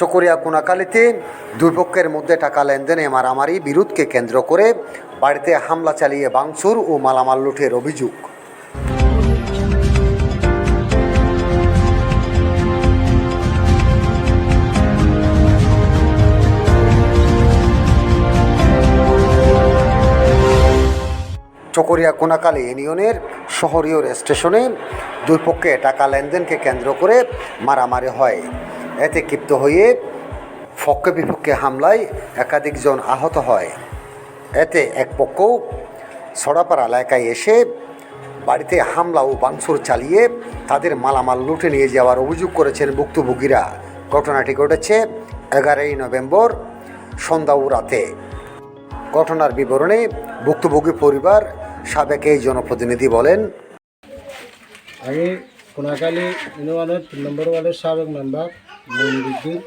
চকরিয়া কোনাকালীতে দুই পক্ষের মধ্যে টাকা লেনদেনে মারামারি বিরোধকে কেন্দ্র করে বাড়িতে হামলা চালিয়ে বাংচুর ও মালামাল লুঠের অভিযোগ। চকরিয়া কোনাকালী ইউনিয়নের শহরীয় স্টেশনে দুই পক্ষে টাকা লেনদেনকে কেন্দ্র করে মারামারি হয়। এতে ক্ষিপ্ত হয়ে পক্ষে বিপক্ষে হামলায় একাধিকজন আহত হয়। এতে এক পক্ষ সড়াপাড়া এলাকায় এসে বাড়িতে হামলা ও বাংসুর চালিয়ে তাদের মালামাল লুটে নিয়ে যাওয়ার অভিযোগ করেছেন ভুক্তভোগীরা। ঘটনাটি ঘটেছে এগারোই নভেম্বর সন্ধ্যা ও রাতে। ঘটনার বিবরণে ভুক্তভোগী পরিবার সাবেক এই জনপ্রতিনিধি বলেন, আমি কোনাকালী তিন নম্বর ওয়ার্ডের সাবেক মেম্বার। মনিরুদ্দিন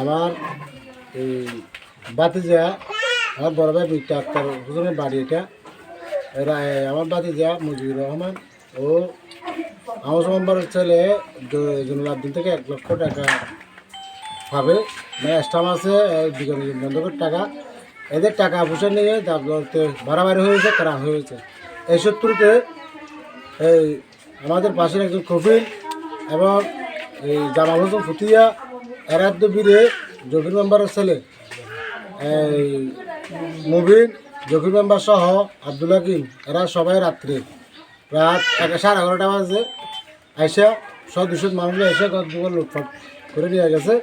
আমার এই বাতিজা আমার বড় ভাই মির্জা আক্তার হুজুরের বাড়ি এটা। আমার বাতিজা মুজিবুর রহমান ও আমার মেম্বারের ছেলে জনুলাদ্দিন থেকে এক লক্ষ টাকা পাবে। মানে আছে বিগত বন্ধকের টাকা। এদের টাকা পয়সা নিয়ে তারপরে বাড়াবাড়ি হয়েছে, করা হয়েছে। এই সূত্রতে এই আমাদের পাশের একজন কফিল এবং এই জামাল হোসেন ফুতিয়া এরাদ্দ বীরে জকির মেম্বারের ছেলে। এই মুবিন জকির মেম্বার সহ আব্দুল হাকিম, এরা সবাই রাত্রে। রাত এক সাড়ে এগারোটা বাজে। আইসা সব দুশো মানুষ এসে দোকান লুটপাট করে নিয়ে গেছে।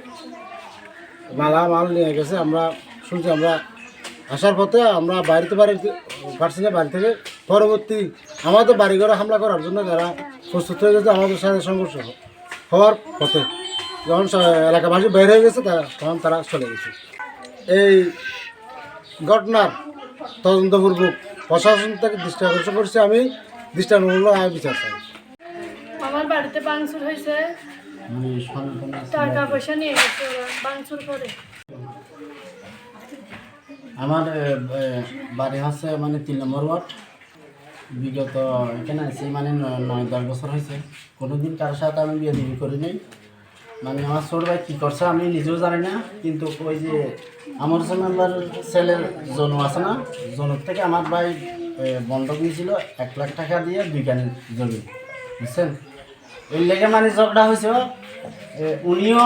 মালা মাল নিয়ে গেছে। আমরা শুনছি, আমরা আসার পথে আমরা বাড়িতে বাড়ি পারছি না বাড়ি থেকে পরবর্তী আমাদের বাড়িঘরে হামলা করার জন্য যারা প্রস্তুত হয়ে গেছে, আমাদের সাথে সংঘর্ষ হওয়ার পথে যখন এলাকাবাসী বের হয়ে গেছে তখন তারা চলে গেছে। এই ঘটনার তদন্তপূর্বক প্রশাসন থেকে দৃষ্টি আকর্ষণ করছে আমি। দৃষ্টানুমূলক আমি বিচার চাই। আমার বাড়িতে বাংচুর হয়েছে। টাকা পয়সা নিয়ে গেছে বাংচুর করে। আমার বাড়ি হচ্ছে মানে তিন নম্বর ওয়ার্ড। বিগত এখানে আছি মানে নয়, দশ বছর হয়েছে। কোনোদিন কারোর সাথে আমি বিয়ে দিবি করি নাই। মানে আমার ছোট ভাই কী করছে আমি নিজেও জানি না, কিন্তু ওই যে আমার যে মেম্বার ছেলের জনু আছে না, জনুর থেকে আমার ভাই বন্ধক নিয়েছিল এক লাখ টাকা দিয়ে দুই কানি জমি, বুঝছেন? ওই লেগে মানে ঝগড়া হয়েছে উনিও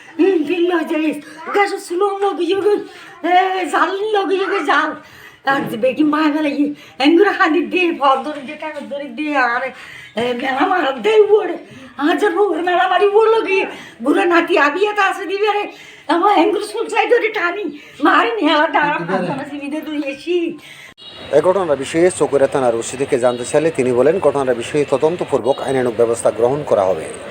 মা এঙ্গুরা দে ধরে দে আর মেলা মার দে ওড়ে আজার বউ মেলা মারি বলল কি? বুড়ো নাতি আবিয়া তা আছে দিবে রে। আমার এঙ্গুর সুলসাই ধরে টানি। মারি নি আর ডারা সিমিদে তুই এসি। এই ঘটনার বিষয়ে চকুরা থানার ওসি থেকে জানতে চাইলে তিনি বলেন ঘটনার বিষয়ে তদন্তপূর্বক আইনানুগ ব্যবস্থা গ্রহণ করা হবে।